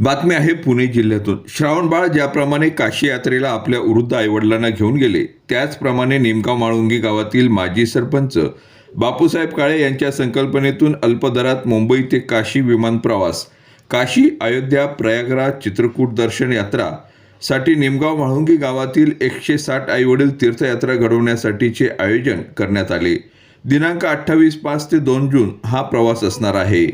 बातमी आहे पुणे जिल्ह्यातून. श्रावणबाळ ज्याप्रमाणे काशी यात्रेला आपल्या वृद्ध आईवडिलांना घेऊन गेले त्याचप्रमाणे निमगाव माळुंगी गावातील माजी सरपंच बापूसाहेब काळे यांच्या संकल्पनेतून अल्पदरात मुंबई ते काशी विमान प्रवास काशी अयोध्या प्रयागराज चित्रकूट दर्शन यात्रा साठी निमगाव म्हाळुंगी गावातील एकशे साठ आईवडील तीर्थयात्रा घडवण्यासाठीचे आयोजन करण्यात आले. दिनांक अठ्ठावीस पाच ते दोन जून हा प्रवास असणार आहे.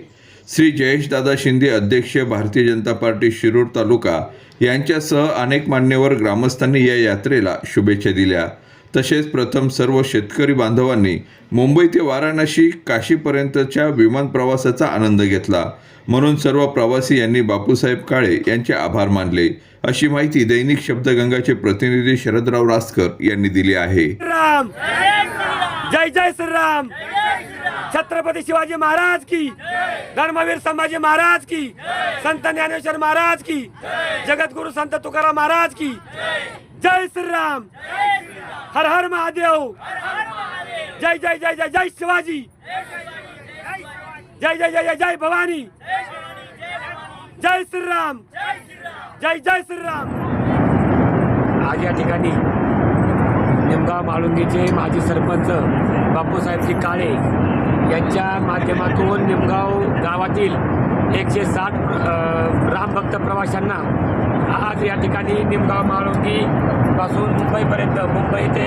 श्री जयेशदादा शिंदे अध्यक्ष भारतीय जनता पार्टी शिरूर तालुका यांच्यासह अनेक मान्यवर ग्रामस्थांनी या यात्रेला शुभेच्छा दिल्या. तसेच प्रथम सर्व शेतकरी बांधवांनी मुंबई ते वाराणसी काशीपर्यंतच्या विमान प्रवासाचा आनंद घेतला. म्हणून सर्व प्रवासी यांनी बापूसाहेब काळे यांचे आभार मानले. अशी माहिती दैनिक शब्दगंगाचे प्रतिनिधी शरदराव रासकर यांनी दिली आहे. राम जय जय श्रीराम! छत्रपती शिवाजी महाराज की। धर्मवीर संभाजी महाराज की। संत ज्ञानेश्वर महाराज की। जगद्गुरु संत तुकाराम महाराज की। जय श्रीराम। हर हर महादेव। जय जय जय जय जय शिवाजी। जय जय जय जय जय भवानी। जय श्रीराम। जय जय श्रीराम। आज या ठिकाणी निमगाव माळुंगीचे माजी सरपंच बापूसाहेबजी काळे यांच्या माध्यमातून निमगाव गावातील एकशे साठ रामभक्त प्रवाशांना आज या ठिकाणी निमगाव माळुंगीपासून मुंबईपर्यंत मुंबई ते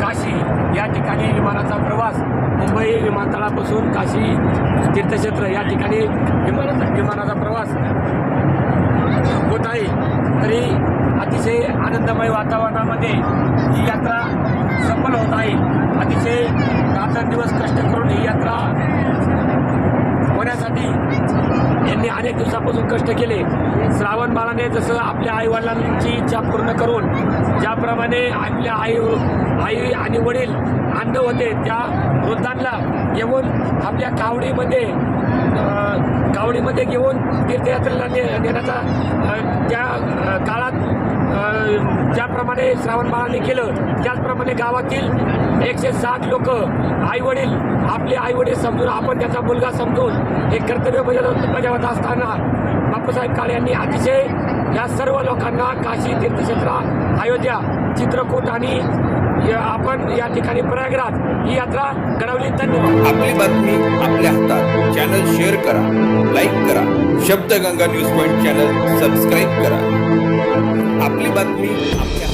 काशी या ठिकाणी विमानाचा प्रवास मुंबई विमानतळापासून काशी तीर्थक्षेत्र या ठिकाणी विमानाचा विमानाचा प्रवास होत आहे. तरी अतिशय आनंदमय वातावरणामध्ये ही यात्रा सफल होत आहे. अतिशय रात्रंदिवस कष्ट करून ही यात्रा होण्यासाठी यांनी अनेक दिवसापासून कष्ट केले. श्रावण बाळाने जसं आपल्या आईवडिलांची इच्छा पूर्ण करून ज्याप्रमाणे आपल्या आई आई आणि वडील अंध होते त्या वृद्धांना येऊन आपल्या कावडीमध्ये मध्ये घेऊन तीर्थयात्रेला ने नेण्याचा त्या काळात ज्याप्रमाणे श्रावण बाळाने केलं त्याचप्रमाणे गावातील एकशे साठ लोक आईवडील आपले आईवडील समजून आपण त्याचा मुलगा समजून हे कर्तव्य बजावत बजावत असताना बापूसाहेब काळे यांनी अतिशय या सर्व लोकांना काशी तीर्थक्षेत्र अयोध्या चित्रकूट आणि आपण या ठिकाणी प्रयागराज ही यात्रा घडवली. धन्यवाद. आपली बातमी आपल्या हातात. चॅनल शेअर करा लाईक करा. Shabdaganga news point channel subscribe करा. आपली बातमी आपल्या